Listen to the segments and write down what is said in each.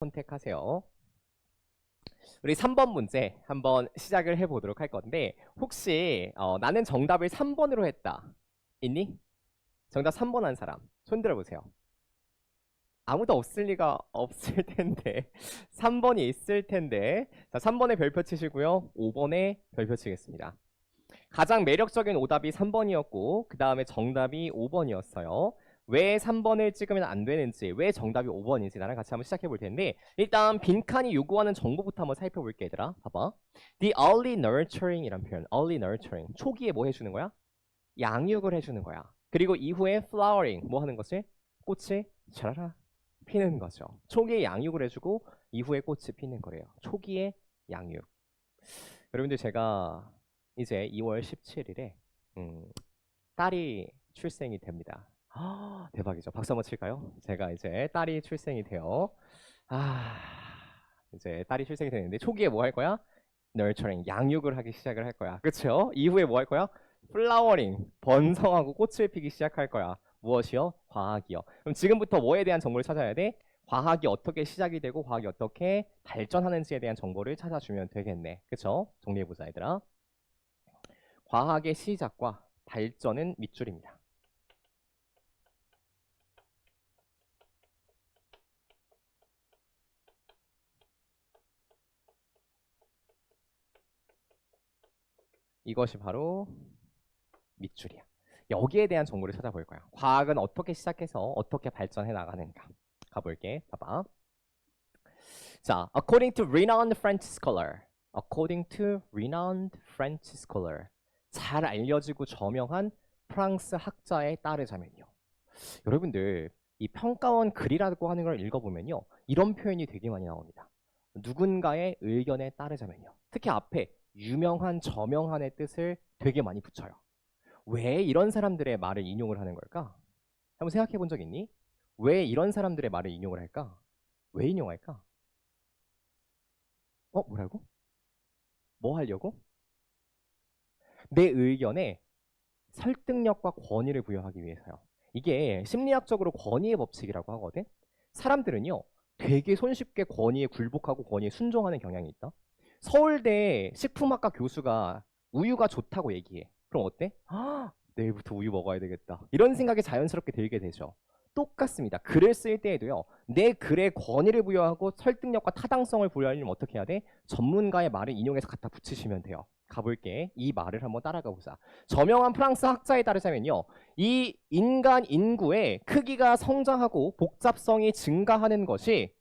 선택하세요. 우리 3번 문제 한번 시작을 해보도록 할 건데 혹시 어, 나는 정답을 3번으로 했다. 있니? 정답 3번 한 사람 손 들어보세요. 아무도 없을 리가 없을 텐데 3번이 있을 텐데 자 3번에 별표 치시고요. 5번에 별표 치겠습니다. 가장 매력적인 오답이 3번이었고 그 다음에 정답이 5번이었어요. 왜 3번을 찍으면 안 되는지, 왜 정답이 5번인지 나랑 같이 한번 시작해 볼 텐데 일단 빈칸이 요구하는 정보부터 한번 살펴볼게 얘들아. 봐봐. The early nurturing 이란 표현. early nurturing. 초기에 뭐 해주는 거야? 양육을 해주는 거야. 그리고 이후에 flowering. 뭐 하는 것을? 꽃이 촤라라 피는 거죠. 초기에 양육을 해주고 이후에 꽃이 피는 거래요. 초기에 양육. 여러분들 제가 이제 2월 17일에 음, 딸이 출생이 됩니다. 아, 대박이죠. 박수 한번 칠까요? 제가 이제 딸이 출생이 돼요. 아, 이제 딸이 출생이 되는데 초기에 뭐 할 거야? nurturing, 양육을 하기 시작을 할 거야. 그쵸? 이후에 뭐 할 거야? flowering, 번성하고 꽃을 피기 시작할 거야. 무엇이요? 과학이요. 그럼 지금부터 뭐에 대한 정보를 찾아야 돼? 과학이 어떻게 시작이 되고 과학이 어떻게 발전하는지에 대한 정보를 찾아주면 되겠네. 그쵸? 정리해보자, 얘들아. 과학의 시작과 발전은 밑줄입니다. 이것이 바로 밑줄이야. 여기에 대한 정보를 찾아볼 거야. 과학은 어떻게 시작해서 어떻게 발전해 나가는가. 가볼게. 봐봐. 자, according to renowned French scholar. according to renowned French scholar. 잘 알려지고 저명한 프랑스 학자에 따르자면요. 여러분들, 이 평가원 글이라고 하는 걸 읽어보면요. 이런 표현이 되게 많이 나옵니다. 누군가의 의견에 따르자면요. 특히 앞에 유명한, 저명한의 뜻을 되게 많이 붙여요. 왜 이런 사람들의 말을 인용을 하는 걸까? 한번 생각해 본 적 있니? 왜 이런 사람들의 말을 인용을 할까? 왜 인용할까? 어, 뭐라고? 뭐 하려고? 내 의견에 설득력과 권위를 부여하기 위해서요. 이게 심리학적으로 권위의 법칙이라고 하거든. 사람들은요, 되게 손쉽게 권위에 굴복하고 권위에 순종하는 경향이 있다. 서울대 식품학과 교수가 우유가 좋다고 얘기해. 그럼 어때? 아, 내일부터 우유 먹어야 되겠다. 이런 생각이 자연스럽게 들게 되죠. 똑같습니다. 글을 쓸 때에도요. 내 글에 권위를 부여하고 설득력과 타당성을 부여하려면 어떻게 해야 돼? 전문가의 말을 인용해서 갖다 붙이시면 돼요. 가볼게. 이 말을 한번 따라가 보자. 저명한 프랑스 학자에 따르자면요. 이 인간 인구의 크기가 성장하고 복잡성이 증가하는 것이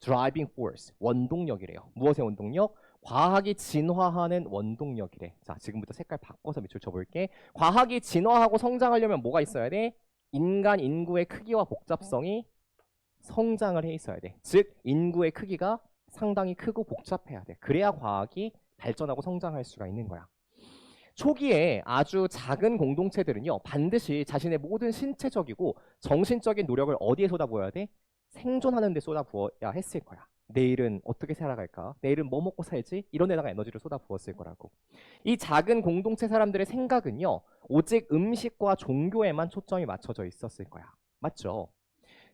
driving force, 원동력이래요. 무엇의 원동력? 과학이 진화하는 원동력이래. 자, 지금부터 색깔 바꿔서 밑줄 쳐볼게. 과학이 진화하고 성장하려면 뭐가 있어야 돼? 인간 인구의 크기와 복잡성이 성장을 해 있어야 돼. 즉, 인구의 크기가 상당히 크고 복잡해야 돼. 그래야 과학이 발전하고 성장할 수가 있는 거야. 초기에 아주 작은 공동체들은요, 반드시 자신의 모든 신체적이고 정신적인 노력을 어디에 쏟아부어야 돼? 생존하는 데 쏟아부어야 했을 거야. 내일은 어떻게 살아갈까? 내일은 뭐 먹고 살지? 이런 데다가 에너지를 쏟아부었을 거라고. 이 작은 공동체 사람들의 생각은요, 오직 음식과 종교에만 초점이 맞춰져 있었을 거야. 맞죠?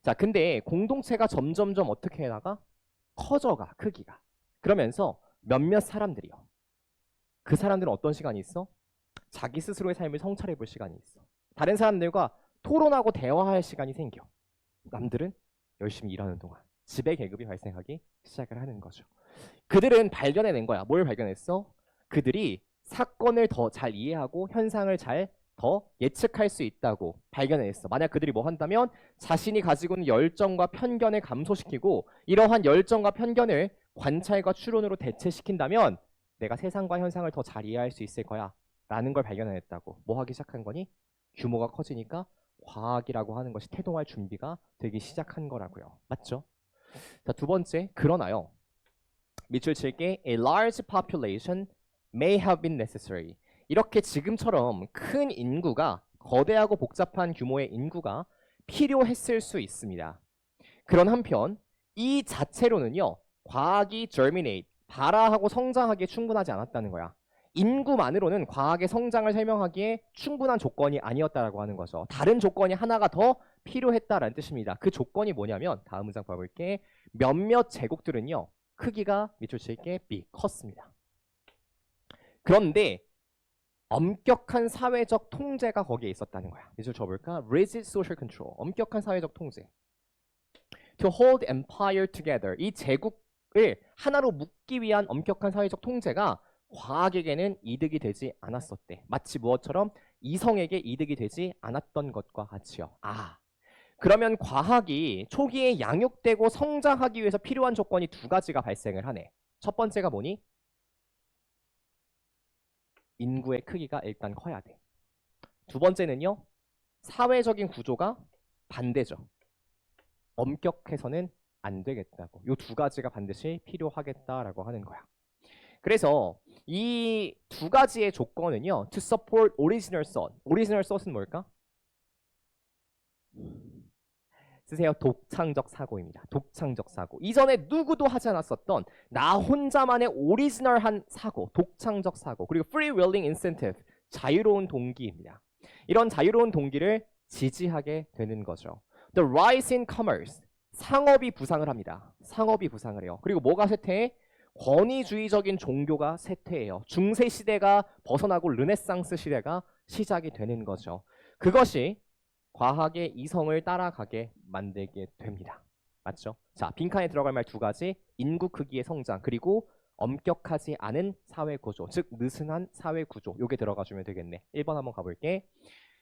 자, 근데 공동체가 점점점 어떻게 해나가? 커져가, 크기가. 그러면서 몇몇 사람들이요. 그 사람들은 어떤 시간이 있어? 자기 스스로의 삶을 성찰해 볼 시간이 있어. 다른 사람들과 토론하고 대화할 시간이 생겨. 남들은 열심히 일하는 동안 지배 계급이 발생하기 시작을 하는 거죠. 그들은 발견해낸 거야. 뭘 발견했어? 그들이 사건을 더 잘 이해하고 현상을 잘 더 예측할 수 있다고 발견했어. 만약 그들이 뭐 한다면 자신이 가지고 있는 열정과 편견을 감소시키고 이러한 열정과 편견을 관찰과 추론으로 대체시킨다면 내가 세상과 현상을 더 잘 이해할 수 있을 거야. 라는 걸 발견했다고. 뭐 하기 시작한 거니? 규모가 커지니까 과학이라고 하는 것이 태동할 준비가 되기 시작한 거라고요. 맞죠? 자, 두 번째, 그러나요. 밑줄 칠게 A large population may have been necessary. 이렇게 지금처럼 큰 인구가 거대하고 복잡한 규모의 인구가 필요했을 수 있습니다. 그런 한편 이 자체로는요. 과학이 germinate, 발화하고 성장하기에 충분하지 않았다는 거야. 인구만으로는 과학의 성장을 설명하기에 충분한 조건이 아니었다라고 하는 거죠. 다른 조건이 하나가 더 필요했다라는 뜻입니다. 그 조건이 뭐냐면 다음 문장 봐볼게. 몇몇 제국들은요. 크기가 밑줄 칠게 B 컸습니다. 그런데 엄격한 사회적 통제가 거기에 있었다는 거야. 밑줄 쳐볼까? Rigid social control. 엄격한 사회적 통제. To hold empire together. 이 제국을 하나로 묶기 위한 엄격한 사회적 통제가 과학에게는 이득이 되지 않았었대. 마치 무엇처럼 이성에게 이득이 되지 않았던 것과 같이요. 아, 그러면 과학이 초기에 양육되고 성장하기 위해서 필요한 조건이 두 가지가 발생을 하네. 첫 번째가 뭐니? 인구의 크기가 일단 커야 돼. 두 번째는요, 사회적인 구조가 반대죠. 엄격해서는 안 되겠다고. 이두 가지가 반드시 필요하겠다라고 하는 거야. 그래서 이 두 가지의 조건은요. To support original thought. original thought은 뭘까? 쓰세요. 독창적 사고입니다. 독창적 사고. 이전에 누구도 하지 않았었던 나 혼자만의 오리지널한 사고, 독창적 사고. 그리고 free willing incentive, 자유로운 동기입니다. 이런 자유로운 동기를 지지하게 되는 거죠. The rise in commerce, 상업이 부상을 합니다. 상업이 부상을 해요. 그리고 뭐가 쇠퇴해? 권위주의적인 종교가 쇠퇴해요. 중세 시대가 벗어나고 르네상스 시대가 시작이 되는 거죠. 그것이 과학의 이성을 따라가게 만들게 됩니다. 맞죠? 자, 빈칸에 들어갈 말 두 가지. 인구 크기의 성장 그리고 엄격하지 않은 사회 구조, 즉 느슨한 사회 구조. 요게 들어가 주면 되겠네. 1번 한번 가볼게.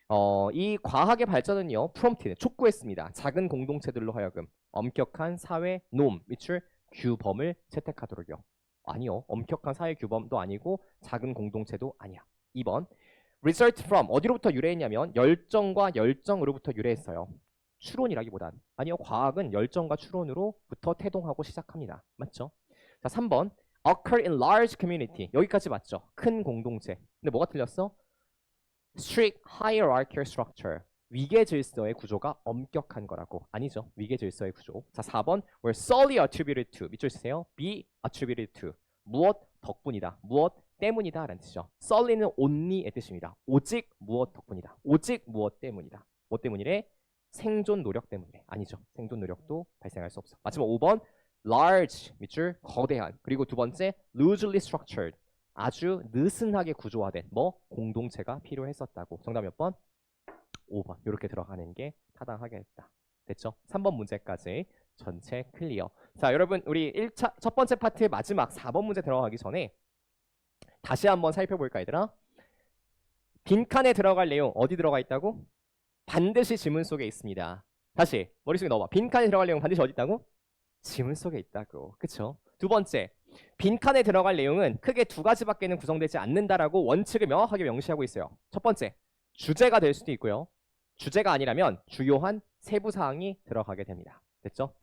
어, 이 과학의 발전은요. 프롬프트 촉구했습니다. 작은 공동체들로 하여금 엄격한 사회 놈, 밑줄 규범을 채택하도록요. 아니요. 엄격한 사회 규범도 아니고 작은 공동체도 아니야. 2번. result from 어디로부터 유래했냐면 열정과 열정으로부터 유래했어요. 추론이라기보단 아니요. 과학은 열정과 추론으로부터 태동하고 시작합니다. 맞죠? 자, 3번. occur in large community. 여기까지 맞죠? 큰 공동체. 근데 뭐가 틀렸어? strict hierarchical structure. 위계 질서의 구조가 엄격한 거라고. 아니죠. 위계 질서의 구조. 자, 4번. were solely attributed to. 밑줄 쓰세요. be attributed to. 무엇 덕분이다. 무엇 때문이다 라는 뜻이죠. solely는 only의 뜻입니다. 오직 무엇 덕분이다. 오직 무엇 때문이다. 뭐 때문이래? 생존 노력 때문이래. 아니죠. 생존 노력도 발생할 수 없어. 마지막 5번. large 밑줄 거대한. 그리고 두 번째 loosely structured. 아주 느슨하게 구조화된 뭐 공동체가 필요했었다고. 정답 몇 번? 5번. 이렇게 들어가는 게 타당하겠다. 됐죠? 3번 문제까지 전체 클리어. 자, 여러분 우리 1차 첫 번째 파트의 마지막 4번 문제 들어가기 전에 다시 한번 살펴볼까 얘들아? 빈칸에 들어갈 내용 어디 들어가 있다고? 반드시 지문 속에 있습니다. 다시 머릿속에 넣어봐. 빈칸에 들어갈 내용 반드시 어디 있다고? 지문 속에 있다고. 그쵸? 두 번째, 빈칸에 들어갈 내용은 크게 두 가지밖에는 구성되지 않는다라고 원칙을 명확하게 명시하고 있어요. 첫 번째, 주제가 될 수도 있고요. 주제가 아니라면 주요한 세부 사항이 들어가게 됩니다. 됐죠?